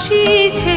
世界。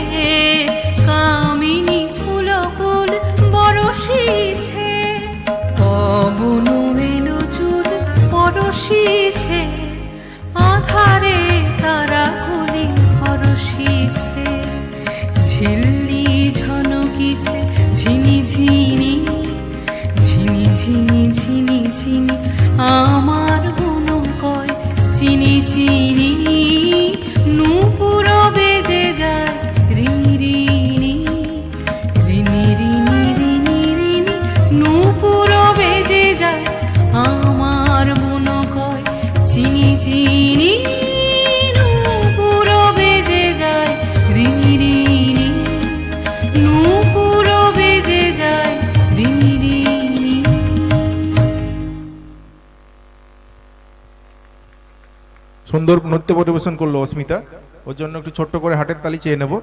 সুন্দর নৃত্য পরিবেশন করল অস্মিতা। ওর জন্য একটু ছোট্ট করে হাটের তালি চেয়ে নেব।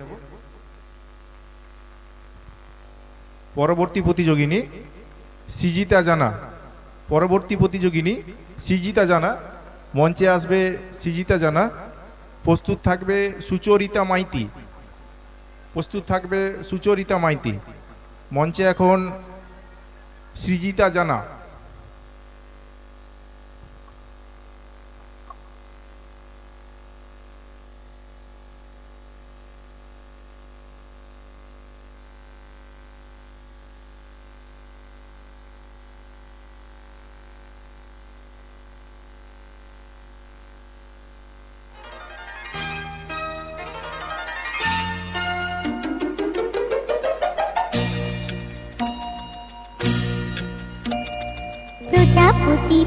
পরবর্তী প্রতিযোগিনী সিজিতা জানা। পরবর্তী প্রতিযোগিনী সিজিতা জানা। মঞ্চে আসবে সিজিতা জানা। প্রস্তুত থাকবে সুচরিতা মাইতি। প্রস্তুত থাকবে সুচরিতা মাইতি। মঞ্চে এখন সৃজিতা জানা।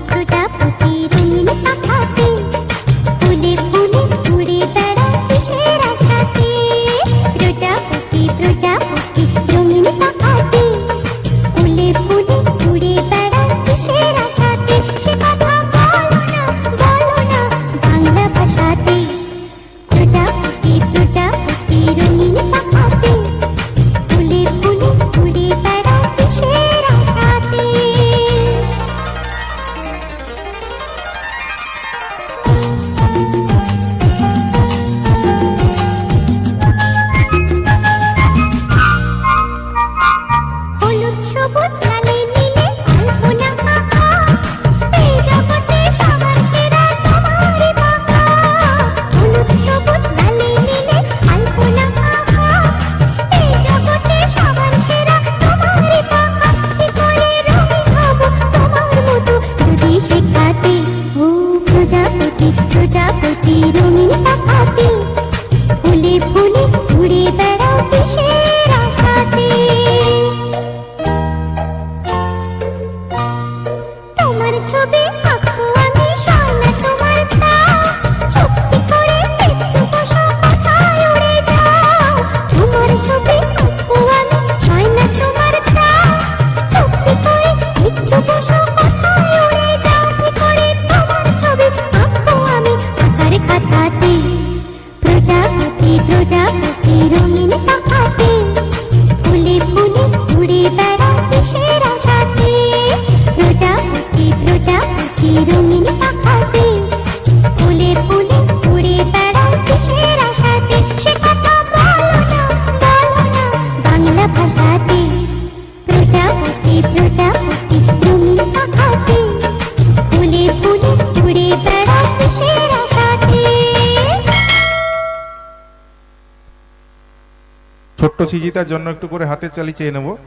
প্রজাপতি রঙিন পাখাতে ফুলে ফুলে ঘুরে বেড়ায় কিসের আশাতে প্রজাপতি প্রজাপতি। खुशी खाती ছোট্ট সিজিতার জন্য একটু করে হাতে চালি চেয়ে নেব।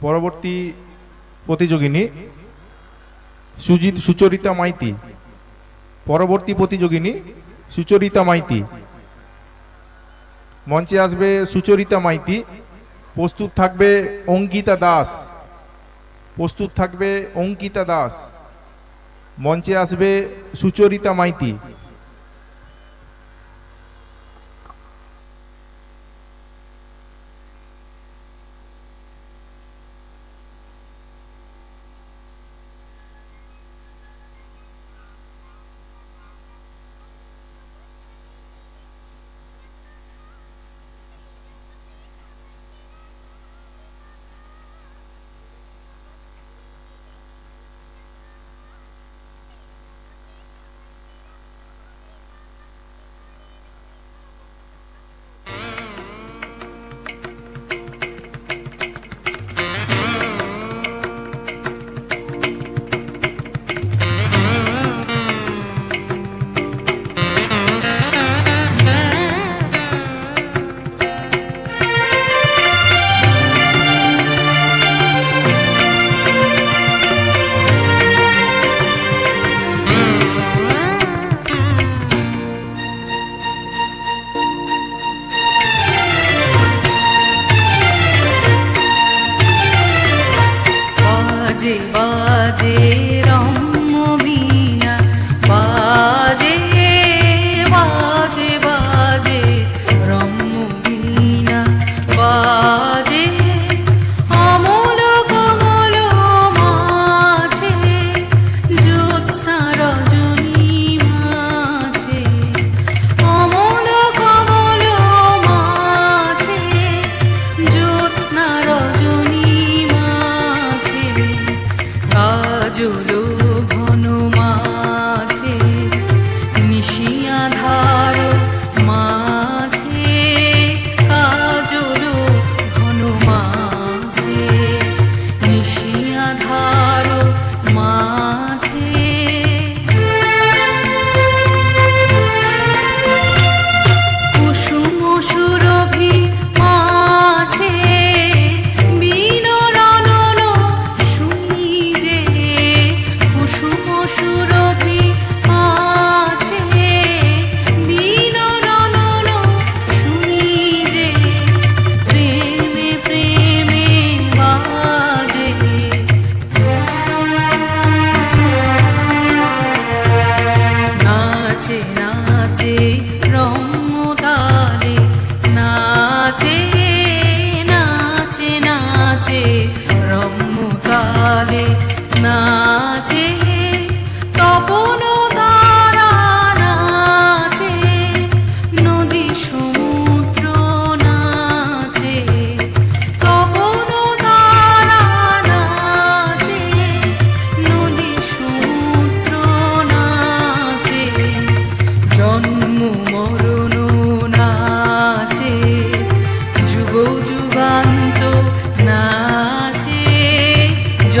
পরবর্তী প্রতিযোগিনী সুজিত সুচরিতা মাইতি। পরবর্তী প্রতিযোগিনী সুচরিতা মাইতি। মঞ্চে আসবে সুচরিতা মাইতি। প্রস্তুত থাকবে অঙ্কিতা দাস। প্রস্তুত থাকবে অঙ্কিতা দাস। মঞ্চে আসবে সুচরিতা মাইতি। জুলু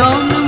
জন্ম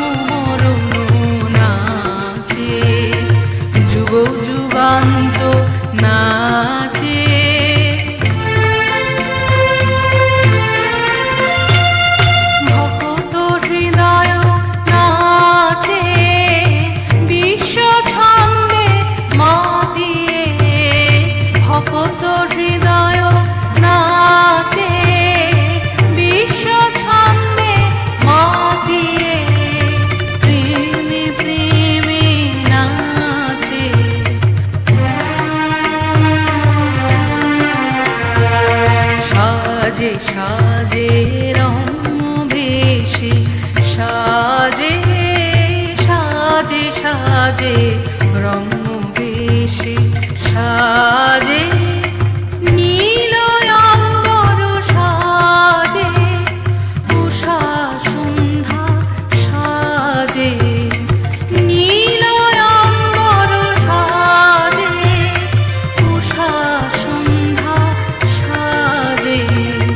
সাজে সাজে রং বেশে সাজে সাজে সাজে রং